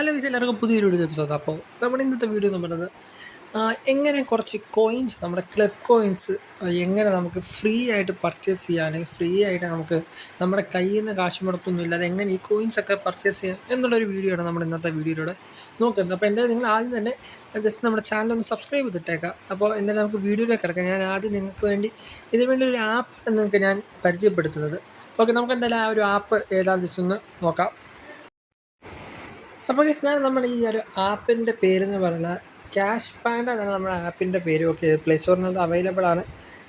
Hello വിസ് എല്ലാവർക്കും പുതിയൊരു video സ്വാഗതം. അപ്പോൾ നമ്മുടെ ഇന്നത്തെ വീഡിയോ എന്ന് പറയുന്നത് എങ്ങനെ കുറച്ച് കോയിൻസ് നമ്മുടെ ക്ലബ് കോയിൻസ് എങ്ങനെ നമുക്ക് ഫ്രീ ആയിട്ട് പർച്ചേസ് ചെയ്യാൻ ഫ്രീ ആയിട്ട് നമുക്ക് നമ്മുടെ കയ്യിൽ നിന്ന് കാശ് മുടക്കൊന്നും ഇല്ലാതെ എങ്ങനെ ഈ കോയിൻസ് ഒക്കെ പർച്ചേസ് ചെയ്യാം എന്നുള്ളൊരു വീഡിയോ ആണ് നമ്മുടെ ഇന്നത്തെ വീഡിയോയിലൂടെ നോക്കുന്നത്. അപ്പോൾ എന്തായാലും നിങ്ങൾ ആദ്യം തന്നെ ജസ്റ്റ് നമ്മുടെ ചാനൽ ഒന്ന് സബ്സ്ക്രൈബ് ചെയ്തിട്ടേക്കാം അപ്പോൾ എന്തായാലും നമുക്ക് വീഡിയോയിലേക്ക് കിടക്കാം. ഞാൻ ആദ്യം നിങ്ങൾക്ക് വേണ്ടി ഇതിന് വേണ്ടി ഒരു ആപ്പ് നിങ്ങൾക്ക് ഞാൻ പരിചയപ്പെടുത്തുന്നത്. ഓക്കെ നമുക്ക് എന്തായാലും ആ ഒരു ആപ്പ് ഏതാണെന്ന് ഒന്ന് നോക്കാം. അപ്പോൾ ഞാൻ നമ്മുടെ ഈ ഒരു ആപ്പിന്റെ പേരെന്ന് പറഞ്ഞാൽ ക്യാഷ് പാൻഡ് എന്നാണ് നമ്മുടെ ആപ്പിന്റെ പേര്. ഓക്കെ പ്ലേ സ്റ്റോറിന് അത് അവൈലബിൾ ആണ്.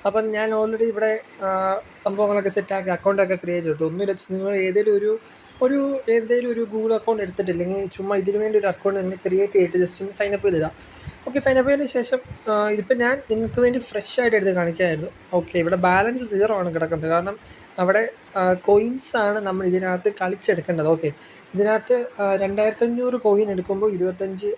അപ്പം ഞാൻ ഓൾറെഡി ഇവിടെ സംഭവങ്ങളൊക്കെ സെറ്റാക്കി അക്കൗണ്ടൊക്കെ ക്രിയേറ്റ് ചെയ്തിട്ട്. ഒന്നുമില്ല നിങ്ങൾ ഏതെങ്കിലും ഒരു ഒരു ഏതെങ്കിലും ഒരു ഗൂഗിൾ അക്കൗണ്ട് എടുത്തിട്ടില്ലെങ്കിൽ ചുമ്മാ ഇതിനു വേണ്ടി ഒരു അക്കൗണ്ട് നിങ്ങൾ ക്രിയേറ്റ് ചെയ്തിട്ട് ജസ്റ്റ് ഒന്ന് സൈനപ്പ് ചെയ്തിടാം. ഓക്കെ സൈനപ്പ് ചെയ്തതിന് ശേഷം ഇതിപ്പോൾ ഞാൻ നിങ്ങൾക്ക് വേണ്ടി ഫ്രഷ് ആയിട്ട് എടുത്ത് കാണിക്കായിരുന്നു. ഓക്കെ ഇവിടെ ബാലൻസ് സീറോ ആണ് കിടക്കുന്നത്. കാരണം അവിടെ കോയിൻസ് ആണ് നമ്മൾ ഇതിനകത്ത് കളിച്ചെടുക്കേണ്ടത്. ഓക്കെ ഇതിനകത്ത് രണ്ടായിരത്തഞ്ഞൂറ് രണ്ടായിരത്തി കോയിൻ എടുക്കുമ്പോൾ ഇരുപത്തഞ്ച്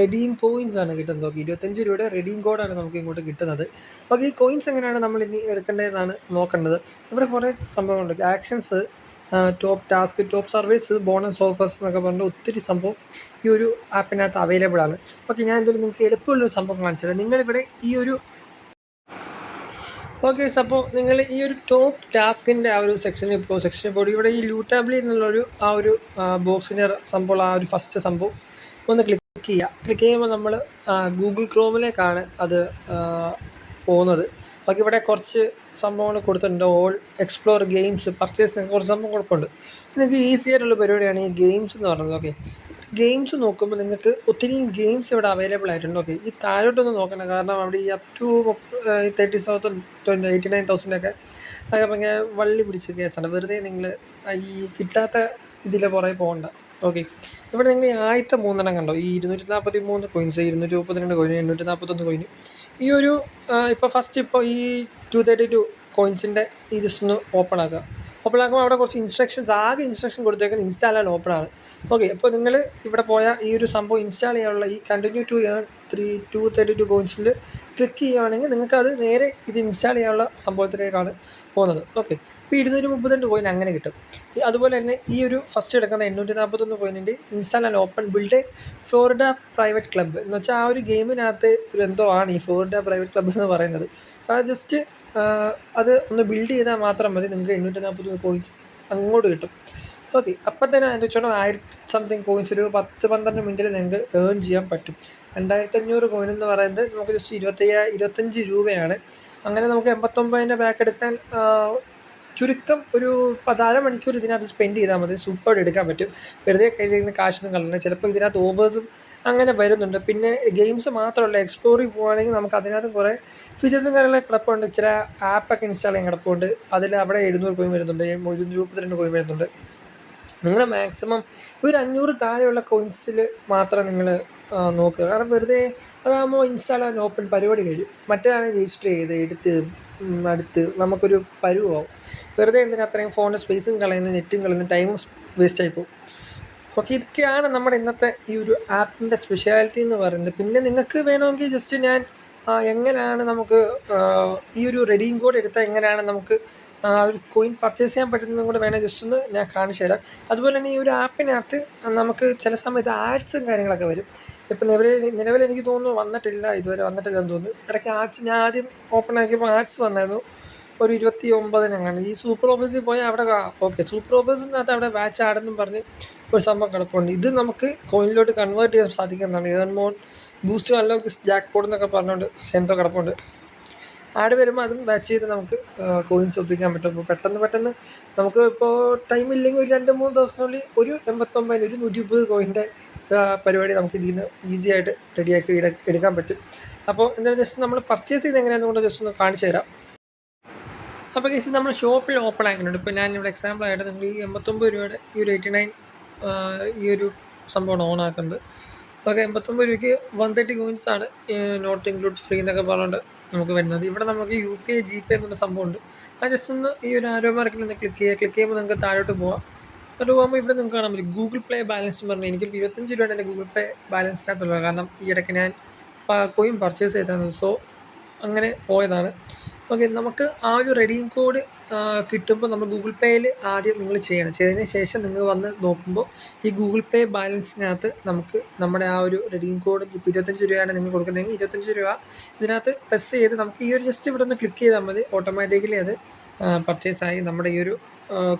റെഡീം കോയിൻസ് ആണ് കിട്ടുന്നത്. ഓക്കെ ഇരുപത്തഞ്ച് രൂപയുടെ റെഡീം കോഡാണ് നമുക്ക് ഇങ്ങോട്ട് കിട്ടുന്നത്. ഓക്കെ ഈ കോയിൻസ് എങ്ങനെയാണ് നമ്മൾ ഇനി എടുക്കേണ്ടതെന്നാണ് നോക്കേണ്ടത്. ഇവിടെ കുറേ സംഭവങ്ങളുണ്ട്. Actions top task top service bonus offers എന്നൊക്കെ പറഞ്ഞ ഒത്തിരി സംഭവം ഈ ഒരു ആപ്പിനകത്ത് അവൈലബിൾ ആണ്. ഓക്കെ ഞാൻ എന്തായാലും നിങ്ങൾക്ക് എളുപ്പമുള്ളൊരു സംഭവം കാണിച്ചുതരാം നിങ്ങളിവിടെ ഈ ഒരു ഓക്കെ അപ്പോൾ നിങ്ങൾ ഈ ഒരു ടോപ്പ് ടാസ്കിന്റെ ആ ഒരു സെക്ഷനിൽ ഇപ്പോൾ സെക്ഷനിൽ പോയി ഇവിടെ ഈ ലൂട്ടാബിളിൽ എന്നുള്ളൊരു ആ ഒരു ബോക്സിന്റെ സംഭവം ആ ഒരു ഫസ്റ്റ് സംഭവം ഒന്ന് ക്ലിക്ക് ചെയ്യുക. ക്ലിക്ക് ചെയ്യുമ്പോൾ നമ്മൾ ഗൂഗിൾ ക്രോമിലേക്കാണ് അത് പോകുന്നത്. ഓക്കെ ഇവിടെ കുറച്ച് സംഭവങ്ങൾ കൊടുത്തിട്ടുണ്ട്. ഓൾ എക്സ്പ്ലോർ ഗെയിംസ് പർച്ചേസ് കുറച്ച് സംഭവം കുഴപ്പമുണ്ട് നിങ്ങൾക്ക് ഈസി ആയിട്ടുള്ള പരിപാടിയാണ് ഈ ഗെയിംസ് എന്ന് പറയുന്നത്. ഓക്കെ ഗെയിംസ് നോക്കുമ്പോൾ നിങ്ങൾക്ക് ഒത്തിരി ഗെയിംസ് ഇവിടെ അവൈലബിൾ ആയിട്ടുണ്ട്. ഓക്കെ ഈ താഴോട്ടൊന്ന് നോക്കണം കാരണം അവിടെ ഈ up to thirty seven twenty eighty nine തൗസൻഡൊക്കെ അതൊക്കെ ഭയങ്കര വള്ളി പിടിച്ച കേസാണ് വെറുതെ നിങ്ങൾ ഈ കിട്ടാത്ത ഇതിലെ പുറകെ പോകണ്ട. ഓക്കെ ഇവിടെ നിങ്ങൾ ഈ ആദ്യത്തെ മൂന്നെണ്ണം കണ്ടോ? ഈ ഇരുന്നൂറ്റി നാൽപ്പത്തി മൂന്ന് കോയിൻസ് ഇരുന്നൂറ്റി മുപ്പത്തിരണ്ട് കോയിന് എണ്ണൂറ്റി നാൽപ്പത്തൊന്ന് കോയിൻ ഈ ഒരു ഇപ്പോൾ ഫസ്റ്റ് ഇപ്പോൾ ഈ ടു തേർട്ടി ടു കോയിൻസിന്റെ ഈ ഒന്ന് ഓപ്പൺ ആക്കുക. ഓപ്പൺ ആക്കുമ്പോൾ അവിടെ കുറച്ച് ഇൻസ്ട്രക്ഷൻസ് ആകെ ഇൻസ്ട്രക്ഷൻ കൊടുത്തേക്കുന്നത് ഇൻസ്റ്റാൾ ആണ് ഓപ്പൺ ആണ്. ഓക്കെ അപ്പോൾ നിങ്ങൾ ഇവിടെ പോയാൽ ഈ ഒരു സംഭവം ഇൻസ്റ്റാൾ ചെയ്യാനുള്ള ഈ continue to earn three two thirty two കോയിൻസിൽ click ചെയ്യുകയാണെങ്കിൽ നിങ്ങൾക്ക് അത് നേരെ ഇത് ഇൻസ്റ്റാൾ ചെയ്യാനുള്ള സംഭവത്തിലേക്കാണ് പോകുന്നത്. ഓക്കെ ഇപ്പോൾ ഇരുന്നൂറ്റി മുപ്പത്തിരണ്ട് കോയിൻ അങ്ങനെ കിട്ടും. അതുപോലെ തന്നെ ഈ ഒരു ഫസ്റ്റ് എടുക്കുന്ന എണ്ണൂറ്റി നാൽപ്പത്തൊന്ന് കോയിനിന്റെ install and open build Florida private club എന്ന് വെച്ചാൽ ആ ഒരു ഗെയിമിനകത്ത് ഒരു എന്തോ ആണ് ഈ ഫ്ലോറിഡ പ്രൈവറ്റ് ക്ലബ്ബ് എന്ന് പറയുന്നത്. അത് ജസ്റ്റ് അത് ഒന്ന് ബിൽഡ് ചെയ്താൽ മാത്രം മതി. നിങ്ങൾക്ക് എണ്ണൂറ്റി നാൽപ്പത്തൊന്ന് കോയിൻസ് അങ്ങോട്ട് കിട്ടും. ഓക്കെ അപ്പം തന്നെ അതിന്റെ വെച്ചോണം ആയിരത്തി സംതിങ് കോയിൻസ് ഒരു പത്ത് പന്ത്രണ്ട് മിനിറ്റിൽ നിങ്ങൾക്ക് ഏൺ ചെയ്യാൻ പറ്റും. രണ്ടായിരത്തി അഞ്ഞൂറ് കോയിൻ എന്ന് പറയുന്നത് നമുക്ക് ജസ്റ്റ് ഇരുപത്തയ്യാ ഇരുപത്തഞ്ച് രൂപയാണ്. അങ്ങനെ നമുക്ക് എൺപത്തൊമ്പതിന്റെ ബാക്ക് എടുക്കാൻ ചുരുക്കം ഒരു പതാര മണിക്കൂർ ഇതിനകത്ത് സ്പെൻഡ് ചെയ്താൽ മതി. സൂപ്പറായിട്ട് എടുക്കാൻ പറ്റും. വെറുതെ കയ്യിൽ നിന്ന് കാശൊന്നും കളഞ്ഞ ചിലപ്പോൾ ഇതിനകത്ത് ഓവേഴ്സും അങ്ങനെ വരുന്നുണ്ട്. പിന്നെ ഗെയിംസ് മാത്രമല്ല എക്സ്പ്ലോർ പോവുകയാണെങ്കിൽ നമുക്ക് അതിനകത്ത് കുറേ ഫീച്ചേഴ്സും കാര്യങ്ങളൊക്കെ കിടപ്പുണ്ട്. ചില ആപ്പൊക്കെ ഇൻസ്റ്റാൾ ചെയ്യാൻ കിടപ്പുണ്ട്. അതിൽ അവിടെ എഴുന്നൂറ് കോയിൻ വരുന്നുണ്ട്. ഇരുന്നൂറ്റി മുപ്പത്തിരണ്ട് കോയിൻ വരുന്നുണ്ട്. നിങ്ങൾ മാക്സിമം ഒരു അഞ്ഞൂറ് താഴെയുള്ള കോയിൻസിൽ മാത്രം നിങ്ങൾ നോക്കുക. കാരണം വെറുതെ അതാകുമ്പോൾ ഇൻസ്റ്റാൾ ആൻഡ് ഓപ്പൺ പരിപാടി കഴിയും. മറ്റേതാണ് രജിസ്റ്റർ ചെയ്ത് എടുത്ത് അടുത്ത് നമുക്കൊരു പരുവാവും. വെറുതെ എന്തിനാ അത്രയും ഫോണിന്റെ സ്പേസും കളയുന്നു നെറ്റും കളയുന്നു ടൈമും വേസ്റ്റ് ആയി പോകും ഓക്കെ ഇതൊക്കെയാണ് നമ്മുടെ ഇന്നത്തെ ഈ ഒരു ആപ്പിന്റെ സ്പെഷ്യാലിറ്റി എന്ന് പറയുന്നത്. പിന്നെ നിങ്ങൾക്ക് വേണമെങ്കിൽ ജസ്റ്റ് ഞാൻ എങ്ങനെയാണ് നമുക്ക് ഈ ഒരു റെഡിയും കോഡ് എടുത്താൽ എങ്ങനെയാണ് നമുക്ക് ഒരു കോയിൻ പർച്ചേസ് ചെയ്യാൻ പറ്റുന്നതും കൂടെ വേണേൽ ജസ്റ്റ് ഒന്ന് ഞാൻ കാണിച്ചു തരാം. അതുപോലെ തന്നെ ഈ ഒരു ആപ്പിനകത്ത് നമുക്ക് ചില സമയത്ത് ആഡ്സും കാര്യങ്ങളൊക്കെ വരും. ഇപ്പം നിലവിൽ നിലവിൽ എനിക്ക് തോന്നുന്നു വന്നിട്ടില്ല ഇതുവരെ വന്നിട്ടില്ല എന്ന് തോന്നുന്നു. ഇടയ്ക്ക് ആഡ്സ് ഞാൻ ആദ്യം ഓപ്പൺ ആക്കിയപ്പോൾ ആഡ്സ് വന്നായിരുന്നു. ഒരു ഇരുപത്തി ഒമ്പതിനങ്ങാണ് ഈ സൂപ്പർ ഓഫീസിൽ പോയാൽ അവിടെ ഓക്കെ സൂപ്പർ ഓഫീസിനകത്ത് അവിടെ വാച്ച് ആടെന്നും പറഞ്ഞ് ഒരു സംഭവം കിടപ്പുണ്ട്. ഇത് നമുക്ക് കോയിനിലോട്ട് കൺവേർട്ട് ചെയ്യാൻ സാധിക്കുന്നതാണ്. Earn more boost this jackpot എന്നൊക്കെ പറഞ്ഞുകൊണ്ട് എന്തോ കിടപ്പുണ്ട്. ആഡ് വരുമ്പോൾ അതും ബാച്ച് ചെയ്ത് നമുക്ക് കോയിൻസ് ഒപ്പിക്കാൻ പറ്റും. അപ്പോൾ പെട്ടെന്ന് പെട്ടെന്ന് നമുക്ക് ഇപ്പോൾ ടൈം ഇല്ലെങ്കിൽ ഒരു രണ്ട് മൂന്ന് ദിവസത്തിനുള്ളിൽ ഒരു എൺപത്തൊമ്പതിന് ഒരു നൂറ്റി മുപ്പത് കോയിന്റെ പരിപാടി നമുക്ക് ഇതിൽ നിന്ന് ഈസി ആയിട്ട് റെഡിയാക്കി എടുക്കാൻ പറ്റും. അപ്പോൾ എന്തായാലും ജസ്റ്റ് നമ്മൾ പർച്ചേസ് ചെയ്ത് എങ്ങനെയാണെന്ന് കൊണ്ട് ജസ്റ്റ് ഒന്ന് കാണിച്ചു തരാം. അപ്പോൾ കേസ് നമ്മൾ ഷോപ്പിൽ ഓപ്പൺ ആക്കുന്നുണ്ട്. ഇപ്പോൾ ഞാൻ ഇവിടെ എക്സാമ്പിൾ ആയിട്ട് നിങ്ങൾ ഈ എൺപത്തൊമ്പത് രൂപയുടെ ഈ ഒരു എയ്റ്റി നയൻ ഈ ഒരു സംഭവമാണ് ഓൺ ആക്കുന്നത്. ഓക്കെ എൺപത്തൊമ്പത് രൂപയ്ക്ക് വൺ തേർട്ടി ആണ് നോട്ട് ഇൻക്ലൂഡ് ഫ്രീ എന്നൊക്കെ പറഞ്ഞുകൊണ്ട് നമുക്ക് വരുന്നത്. ഇവിടെ നമുക്ക് U P I G pay എന്നുള്ള സംഭവമുണ്ട്. അത് ജസ്റ്റ് ഒന്ന് ഈ ഒരു ആരോ മാർക്കിൽ ഒന്ന് ക്ലിക്ക് ചെയ്യുക. ക്ലിക്ക് ചെയ്യുമ്പോൾ നിങ്ങൾക്ക് താഴോട്ട് പോവാം. എന്നിട്ട് പോകുമ്പോൾ ഇവിടെ നിങ്ങൾക്ക് കാണാൻ പറ്റും. ഗൂഗിൾ പ്ലേ ബാലൻസ് എന്ന് പറഞ്ഞാൽ എനിക്ക് ഇരുപത്തഞ്ച് രൂപയാണ് എന്റെ ഗൂഗിൾ പേ ബാലൻസിനകത്തുള്ളത് കാരണം ഈ ഇടയ്ക്ക് ഞാൻ കോയിൻ പർച്ചേസ് ചെയ്തതാണ്. സോ അങ്ങനെ പോയതാണ്. ഓക്കെ നമുക്ക് ആ ഒരു റെഡീം കോഡ് കിട്ടുമ്പോൾ നമ്മൾ ഗൂഗിൾ പേയിൽ ആദ്യം നിങ്ങൾ ചെയ്യണം. ചെയ്തതിന് ശേഷം നിങ്ങൾ വന്ന് നോക്കുമ്പോൾ ഈ ഗൂഗിൾ പേ ബാലൻസിനകത്ത് നമുക്ക് നമ്മുടെ ആ ഒരു റെഡീം കോഡ് ഇപ്പോൾ ഇരുപത്തഞ്ച് രൂപയാണ് നിങ്ങൾ കൊടുക്കുന്നതെങ്കിൽ ഇരുപത്തഞ്ച് രൂപ ഇതിനകത്ത് പ്രസ് ചെയ്ത് നമുക്ക് ഈ ഒരു ജസ്റ്റ് ഇവിടെ ഒന്ന് ക്ലിക്ക് ചെയ്താൽ മതി. ഓട്ടോമാറ്റിക്കലി അത് പർച്ചേസ് ആയി നമ്മുടെ ഈ ഒരു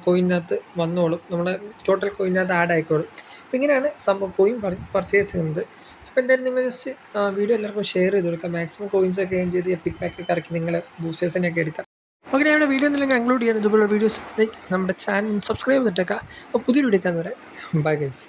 കോയിനകത്ത് വന്നോളും. നമ്മുടെ ടോട്ടൽ കോയിനകത്ത് ആഡ് ആയിക്കോളും. ഇങ്ങനെയാണ് സംഭവം കോയിൻ പർച്ചേസ് ചെയ്യുന്നത്. അപ്പോൾ എന്തായാലും നിങ്ങൾ ജസ്റ്റ് വീഡിയോ എല്ലാവർക്കും ഷെയർ ചെയ്ത് കൊടുക്കുക മാക്സിമം കോയിൻസ് ഒക്കെ ഏൺ ചെയ്ത് എപ്പിക് പാക്ക് ഇറക്കി നിങ്ങൾ ബൂസ്റ്റേഴ്സിനെയൊക്കെ എടുക്കുക ഓക്കെ ഞാൻ വീഡിയോ എന്തെങ്കിലും കൺക്ലൂഡ് ചെയ്യാൻ ഇതുപോലുള്ള വീഡിയോസ് ലൈക്ക് നമ്മുടെ ചാനൽ സബ്സ്ക്രൈബ് ചെയ്തിട്ടേക്കാം. അപ്പോൾ പുതിയൊരു വീഡിയോ പറയാം ബൈ ഗൈസ്